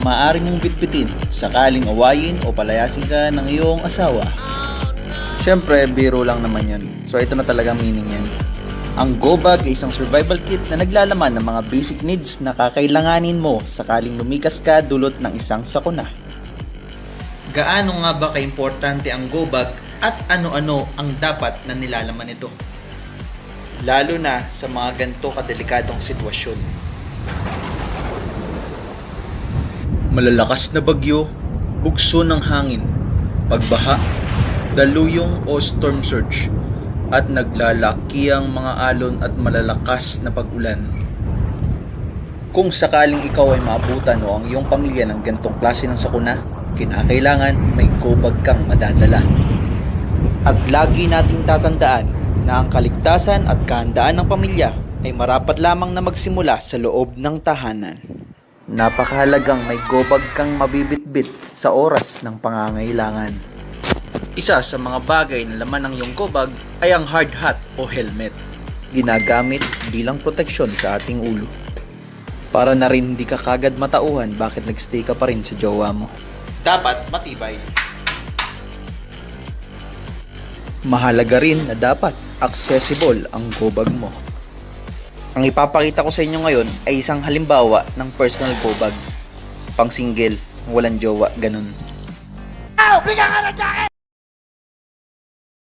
maaari mong bitbitin sakaling awayin o palayasin ka ng iyong asawa. Siyempre, biro lang naman yun. So ito na talaga meaning yan. Ang go bag ay isang survival kit na naglalaman ng mga basic needs na kakailanganin mo sakaling lumikas ka dulot ng isang sakuna. Gaano nga ba kaimportante ang go bag at ano-ano ang dapat na nilalaman nito? Lalo na sa mga ganito kadelikadong sitwasyon. Malalakas na bagyo, bugso ng hangin, pagbaha, daluyong o storm surge, at naglalaki ang mga alon at malalakas na pag-ulan. Kung sakaling ikaw ay maabutan o ang iyong pamilya ng gantong klase ng sakuna, kinakailangan may gobag kang madadala. At lagi nating tatandaan na ang kaligtasan at kahandaan ng pamilya ay marapat lamang na magsimula sa loob ng tahanan. Napakahalagang may gobag kang mabibitbit sa oras ng pangangailangan. Isa sa mga bagay na laman ng iyong gobag ay ang hard hat o helmet. Ginagamit bilang proteksyon sa ating ulo. Para na rin hindi ka kagad matauhan bakit nagstay ka pa rin sa jowa mo. Dapat matibay. Mahalaga rin na dapat accessible ang gobag mo. Ang ipapakita ko sa inyo ngayon ay isang halimbawa ng personal gobag. Pang single, walang jowa, ganun.